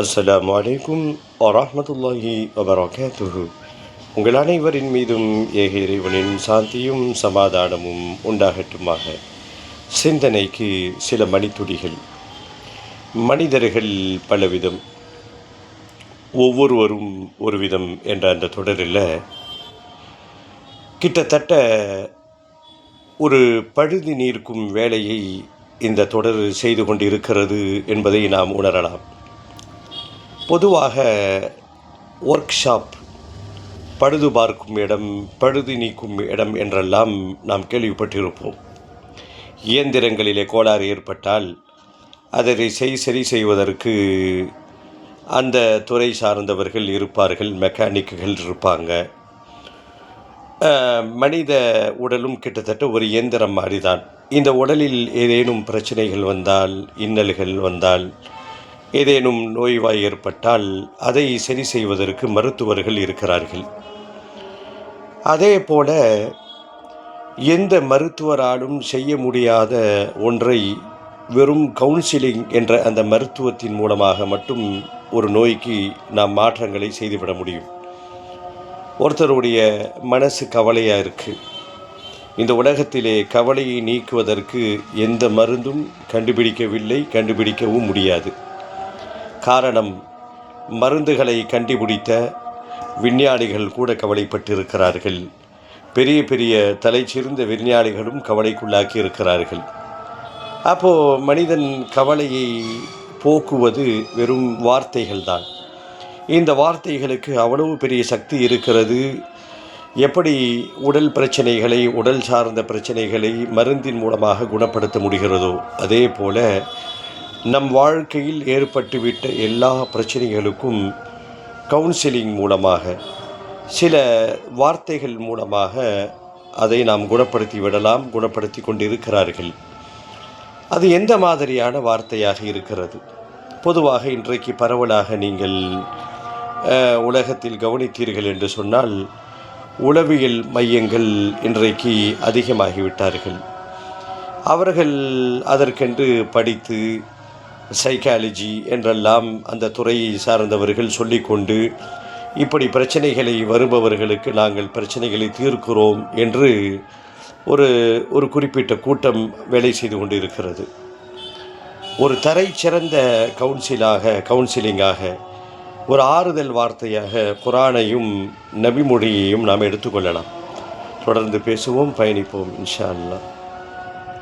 அஸ்ஸலாமு வலைக்கும் வரமத்துல்லாஹி வபரகாத்துஹு. உங்கள் அனைவரின் மீதும் ஏக இறைவனின் சாந்தியும் சமாதானமும் உண்டாகட்டுமாக. சிந்தனைக்கு சில மணித்துடிகள் மனிதர்கள் பலவிதம். ஒவ்வொருவரும் ஒரு விதம் என்ற அந்த தொடரில் கிட்டத்தட்ட ஒரு பழுதி நீர்க்கும் வேலையை இந்த தொடர் செய்து கொண்டிருக்கிறது என்பதை நாம் உணரலாம். பொதுவாக ஒர்க் ஷாப் பழுது பார்க்கும் இடம் பழுது நீக்கும் இடம் என்றெல்லாம் நாம் கேள்விப்பட்டிருப்போம். இயந்திரங்களிலே கோளாறு ஏற்பட்டால் அதை செய் சரி செய்வதற்கு அந்த துறை சார்ந்தவர்கள் இருப்பார்கள் மெக்கானிக்குகள் இருப்பாங்க. மனித உடலும் கிட்டத்தட்ட ஒரு இயந்திரம் மாதிரிதான் இந்த உடலில் ஏதேனும் பிரச்சனைகள் வந்தால் இன்னல்கள் வந்தால் ஏதேனும் நோய்வாய் ஏற்பட்டால் அதை சரி செய்வதற்கு மருத்துவர்கள் இருக்கிறார்கள். அதே போல எந்த மருத்துவராலும் செய்ய முடியாத ஒன்றை வெறும் கவுன்சிலிங் என்ற அந்த மருத்துவத்தின் மூலமாக மட்டும் ஒரு நோய்க்கு நாம் மாற்றங்களை செய்துவிட முடியும். ஒருத்தருடைய மனசு கவலையாக இருக்குது இந்த உலகத்திலே கவலையை நீக்குவதற்கு எந்த மருந்தும் கண்டுபிடிக்கவில்லை கண்டுபிடிக்கவும் முடியாது. காரணம் மருந்துகளை கண்டுபிடித்த விஞ்ஞானிகள் கூட கவலைப்பட்டிருக்கிறார்கள். பெரிய பெரிய தலைச்சிறந்த விஞ்ஞானிகளும் கவலைக்குள்ளாக்கி இருக்கிறார்கள் அப்போது மனிதன் கவலையை போக்குவது வெறும் வார்த்தைகள் தான் இந்த வார்த்தைகளுக்கு அவ்வளவு பெரிய சக்தி இருக்கிறது. எப்படி உடல் பிரச்சனைகளை உடல் சார்ந்த பிரச்சனைகளை மருந்தின் மூலமாக குணப்படுத்த முடிகிறதோ அதே போல் நம் வாழ்க்கையில் ஏற்பட்டுவிட்ட எல்லா பிரச்சனைகளுக்கும் கவுன்சிலிங் மூலமாக சில வார்த்தைகள் மூலமாக அதை நாம் குணப்படுத்தி விடலாம் குணப்படுத்தி கொண்டிருக்கிறார்கள். அது எந்த மாதிரியான வார்த்தையாக இருக்கிறது? பொதுவாக இன்றைக்கு பரவலாக நீங்கள் உலகத்தில் கவனித்தீர்கள் என்று சொன்னால் உளவியல் மையங்கள் இன்றைக்கு அதிகமாகிவிட்டார்கள். அவர்கள் அதற்கென்று படித்து சைக்காலஜி என்றெல்லாம் அந்த துறையை சார்ந்தவர்கள் சொல்லிக்கொண்டு இப்படி பிரச்சனைகளை வருபவர்களுக்கு நாங்கள் பிரச்சனைகளை தீர்க்கிறோம் என்று ஒரு ஒரு குறிப்பிட்ட கூட்டம் வேலை செய்து கொண்டிருக்கிறது. ஒரு தரை சிறந்த கவுன்சிலாக கவுன்சிலிங்காக ஒரு ஆறுதல் வார்த்தையாக குரானையும் நபிமொழியையும் நாம் எடுத்துக்கொள்ளலாம். தொடர்ந்து பேசுவோம் பயணிப்போம் இன்ஷா அல்லா